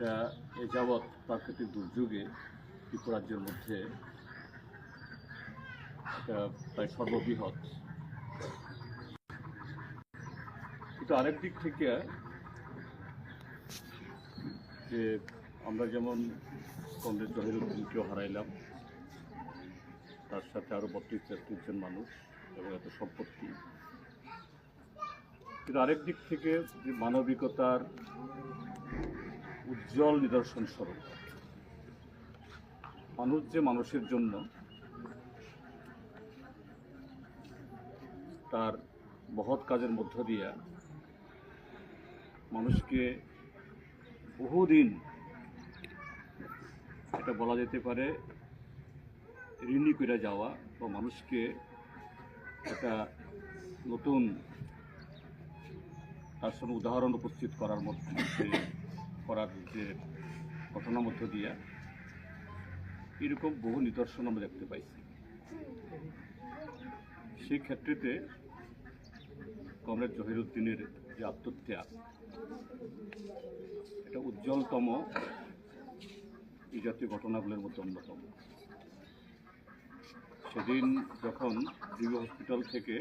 এটা এ যাবৎ প্রাকৃতিক দুর্যোগে ত্রিপুরাজ্যের মধ্যে একটা প্রায় সর্ববৃহৎ। কিন্তু আরেক দিক থেকে যে আমরা যেমন কংগ্রেস জহিরুদ্দিনকেও হারাইলাম, তার সাথে আরও বত্রিশ তেত্রিশ জন মানুষ এবং এত সম্পত্তি। কিন্তু আরেক দিক থেকে যে মানবিকতার উজ্জ্বল নিদর্শন স্বরূপ। মানুষ যে মানুষের জন্য তার মহৎ কাজের মধ্য দিয়া মানুষকে বহুদিন এটা বলা যেতে পারে ঋণী করে যাওয়া বা মানুষকে একটা নতুন তার সঙ্গে উদাহরণ উপস্থিত করার মধ্যে করার যে ঘটনার মধ্য দিয়া এরকম বহু নিদর্শন আমরা দেখতে পাইছি। সেই ক্ষেত্রেতে কমরেড জহিরুদ্দিনের যে আত্মত্যাগ, এটা উজ্জ্বলতম এই জাতীয় ঘটনাগুলোর মধ্যে অন্যতম। সেদিন যখন জিবি হসপিটাল থেকে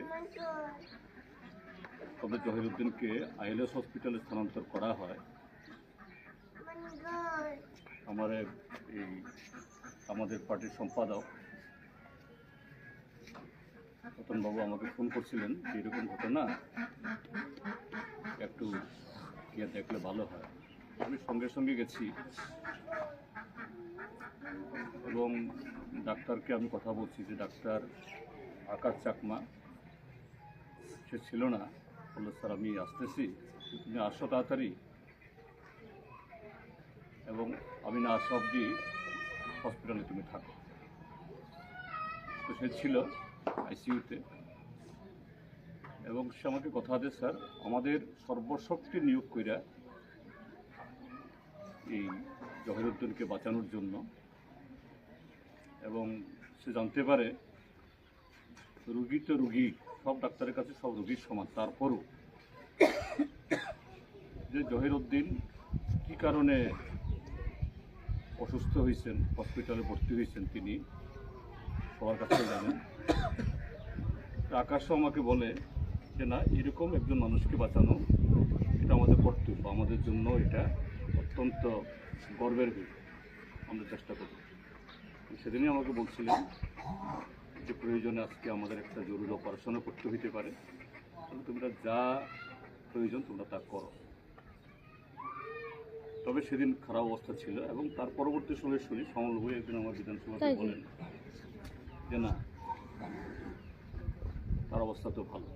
কমরেড জহিরুদ্দিনকে আইএলএস হসপিটালে স্থানান্তর করা হয় আমার এই, আমাদের পার্টির সম্পাদক, রতনবাবু আমাকে ফোন করছিলেন যে এরকম ঘটনা একটু গিয়ে দেখলে ভালো হয়। আমি সঙ্গে সঙ্গে গেছি এবং ডাক্তারকে আমি কথা বলছি যে ডাক্তার আকাশ চাকমা, সে ছিল না। বলল, স্যার, আমি আসতেছি। তুমি আসো তাড়াতাড়ি। এবং আমি না আসা অবধি হসপিটালে তুমি থাকো। তো সে ছিল আইসিইউতে এবং সে আমাকে কথা আছে স্যার, আমাদের সর্বশক্তি নিয়োগ কইরা এই জহিরুদ্দিনকে বাঁচানোর জন্য। এবং সে জানতে পারে রুগী তো রুগী, সব ডাক্তারের কাছে সব রুগীর সমান। তারপরও যে জহিরুদ্দিন কী কারণে অসুস্থ হয়েছেন হসপিটালে ভর্তি হয়েছেন তিনি। সবার কাছে জানেন। আকাশও আমাকে বলে যে, না, এরকম একজন মানুষকে বাঁচানো, এটা আমাদের কর্তব্য। আমাদের জন্য এটা অত্যন্ত গর্বের বিষয়। আমরা চেষ্টা করব। সেদিনই আমাকে বলছিলেন যে, প্রয়োজনে আজকে আমাদের একটা জরুরি অপারেশনও করতে হইতে পারে। তোমরা যা প্রয়োজন তোমরা তা করো। তবে সেদিন খারাপ অবস্থা ছিল এবং তার পরবর্তী সময় শুনি সমলভূ একদিন আমার বিধানসভাতে বলেন। যে না তার অবস্থা তো ভালো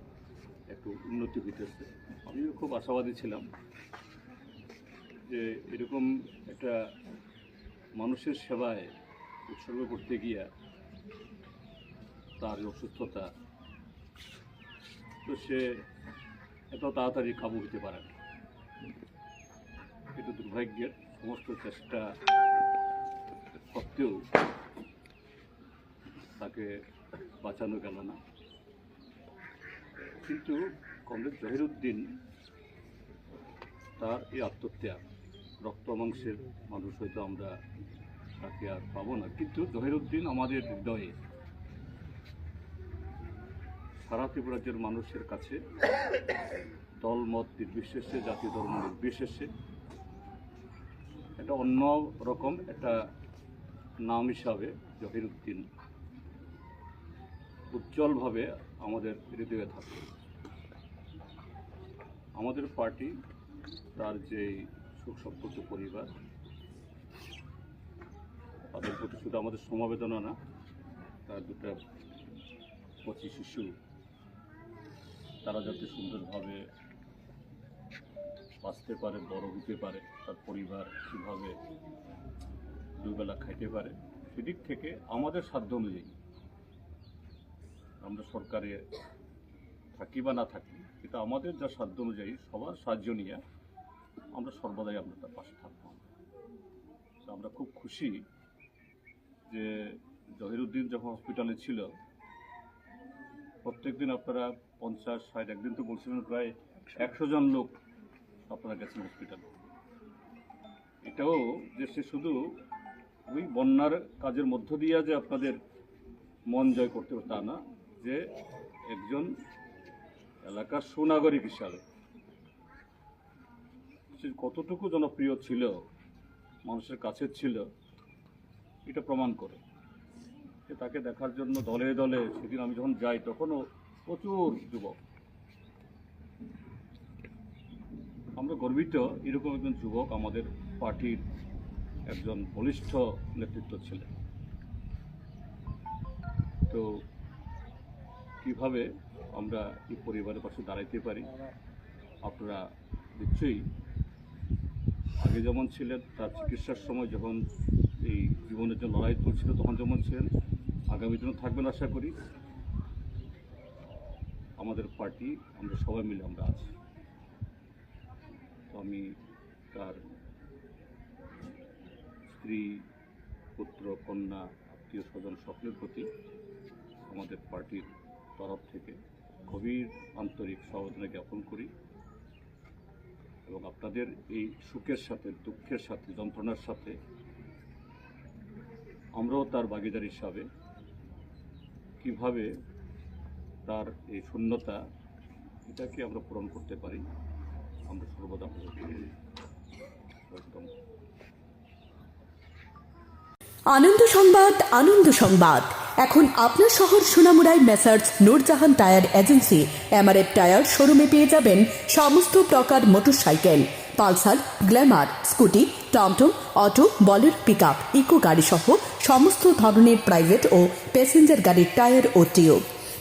একটু উন্নতি হইতেছে। আমিও খুব আশাবাদী ছিলাম যে এরকম একটা মানুষের সেবায় উৎসর্গ করতে গিয়া তার অসুস্থতা তো সে এত তাড়াতাড়ি কাবু হতে পারে না। কিন্তু দুর্ভাগ্যের সমস্ত চেষ্টা সত্ত্বেও তাকে বাঁচানো গেল না। কিন্তু কমরেড জহিরুদ্দিন তার এই আত্মত্যাগ রক্ত মাংসের মানুষ হয়তো আমরা তাকে আর পাবো না। কিন্তু জহিরুদ্দিন আমাদের হৃদয়ে সারা ত্রিপুরাজ্যের মানুষের কাছে দল মত নির্বিশেষে, জাতি ধর্ম নির্বিশেষে এটা অন্য রকম একটা নাম হিসাবে জহিরুদ্দিন উজ্জ্বলভাবে আমাদের হৃদয়ে থাকে। আমাদের পার্টি, তার যে সুখ সম্পর্ক পরিবার, তাদের প্রতি শুধু আমাদের সমবেদনা না, তার দুটা কচি শিশু, তারা যাতে সুন্দরভাবে বাঁচতে পারে, বড় হতে পারে তার পরিবার কীভাবে দুবেলা খাইতে পারে, সেদিক থেকে আমাদের সাধ্য অনুযায়ী আমরা সরকারে থাকি বা না থাকি, কিন্তু আমাদের যা সাধ্য অনুযায়ী সবার সাহায্য নিয়ে আমরা সর্বদাই আমরা তার পাশে থাকব। আমরা খুব খুশি যে জহিরুদ্দিন যখন হসপিটালে ছিল, প্রত্যেকদিন আপনারা পঞ্চাশ, ষাট, একদিন তো বলছিলেন প্রায় একশো জন লোক আপনারা গেছেন হসপিটালে এটাও যে সে শুধু ওই বন্যার কাজের মধ্য দিয়ে যে আপনাদের মন জয় করতে হবে তা না, যে একজন এলাকার সুনাগরিক হিসাবে, সে কতটুকু জনপ্রিয় ছিল, মানুষের কাছে ছিল, এটা প্রমাণ করে। তাকে দেখার জন্য দলে দলে সেদিন আমি যখন যাই, তখনও প্রচুর যুবক। আমরা গর্বিত এরকম একজন যুবক আমাদের পার্টির একজন বলিষ্ঠ নেতৃত্ব ছিলেন। তো কীভাবে আমরা এই পরিবারের পাশে দাঁড়াইতে পারি? আপনারা নিশ্চয়ই আগে যেমন ছিলেন, তার চিকিৎসার সময় যখন এই জীবনের জন্য লড়াই চলছিল তখন যেমন ছিলেন, আগামী দিনও থাকবেন আশা করি। আমাদের পার্টি, আমরা সবাই মিলে আমরা আছি। আমি তার স্ত্রী, পুত্র, কন্যা, আত্মীয় স্বজন সকলের প্রতি আমাদের পার্টির তরফ থেকে গভীর আন্তরিক সমবেদনা জ্ঞাপন করি এবং আপনাদের এই সুখের সাথে, দুঃখের সাথে, যন্ত্রণার সাথে আমরাও তার ভাগিদার হিসাবে কীভাবে তার এই শূন্যতা, এটাকে আমরা পূরণ করতে পারি। আমরা সর্বদা আনন্দ সংবাদ আনন্দ সংবাদ। এখন আপনার শহর সোনামুড়ায় messrs Noorjahan tyre agency. MRF tyre শোরুমে পেয়ে যাবেন সমস্ত প্রকার মোটরসাইকেল। পালসার, গ্ল্যামার, স্কুটি, টমটম, অটো, বলের পিক আপ ইকো গাড়ি সহ সমস্ত ধরনের প্রাইভেট ও প্যাসেঞ্জার গাড়ির টায়ার ও টিউব।